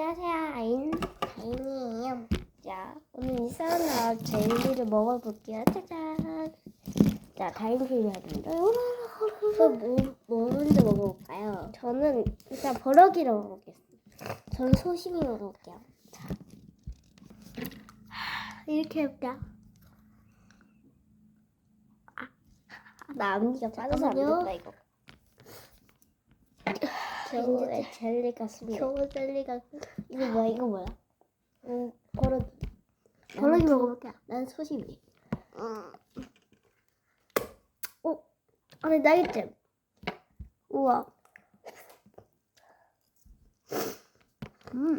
안녕하세요. 아인, 아인이에요. 자, 오늘 이 사우나 젤리를 먹어볼게요. 짜잔. 자, 다인jel리 하는데. 저 뭐, 뭐 먼저 먹어볼까요? 저는 일단 버럭이를 먹어보겠습니다. 저는 소심이 먹어볼게요. 자. 하, 이렇게 해볼게요. 아, 나 앞니가 빠져서 안. 된다, 이거. 겨울에 젤리가 숨겨. 겨울 젤리가 이거 뭐야? 이거 뭐야? 음, 버럭이. 버럭이 난 먹어볼게요. 난 소심이. 어, 안에 날개잼. 우와. 음.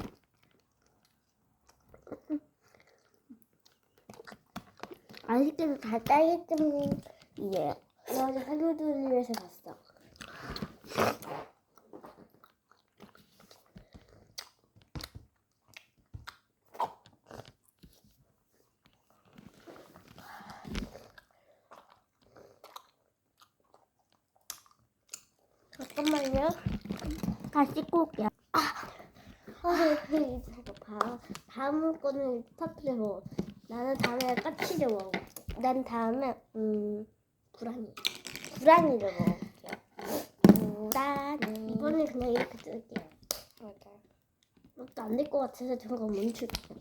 아쉽게도 다 딸기잼이에요. 이거 어제 할로드리에서 봤어. 잠깐만요. 다시 씻고 올게요. 아, 이제 봐. 다음 거는 터트려. 나는 다음에 까치를 먹어. 난 다음에 음 구라니. 구라니를 먹을게요. 구라니. 이번에 그냥 이렇게 뜰게요. 맞아. 이것도 안될 것 같아서 잠깐 멈출게요.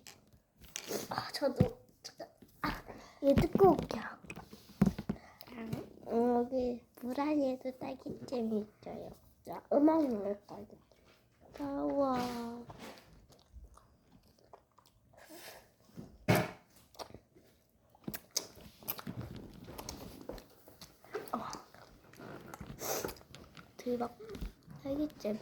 아, 저도 잠깐. 아, 이거 뜯고 올게요. 음, 여기 무란이에도 딸기잼이 있어요. 자, 음악 넣을 거예요. 나와. 어. 대박. 딸기잼.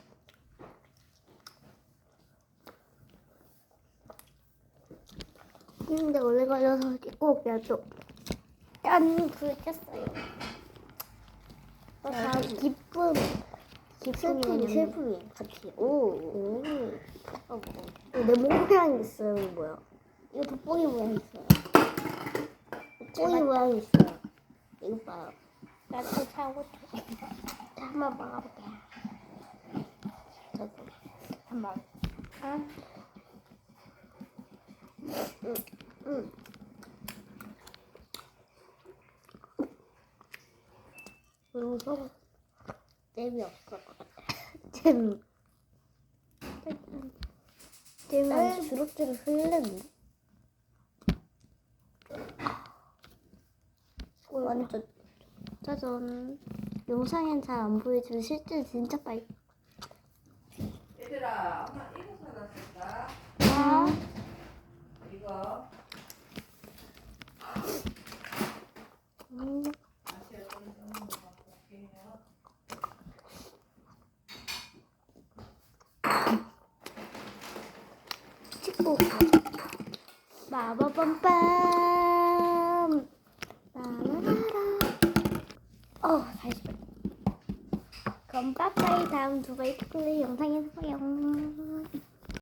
근데 오래 걸려서 올게요, 또. 짠! 불 켰어요. 어, 자, 다음 기쁨. 슬픔이, 슬픔이 같이. 오, 오. 어, 뭐. 내 모양 있어요, 이거 뭐야? 이거 돋보기 모양 있어요. 꼬리 모양 있어요. 이거 봐요. 나도 사고 싶어. 자, 한번 먹어볼게요. 저도 한번. 아. 응, 응. 이거 같아. 잼. 잼이 난 주룩주룩 흘렸는데. 완전 짜잔. 영상엔 잘 안 보이지만 실제 진짜 빨리. 얘들아, 엄마 이거 사놨을까? 아, 이거 음, 맛이 어떤지 한번 볼게요. 찍고. 마바밤빰. 라라라라. 어, 다시. 그럼 빠빠이 다음 두바이 초콜릿 영상에서 봐요.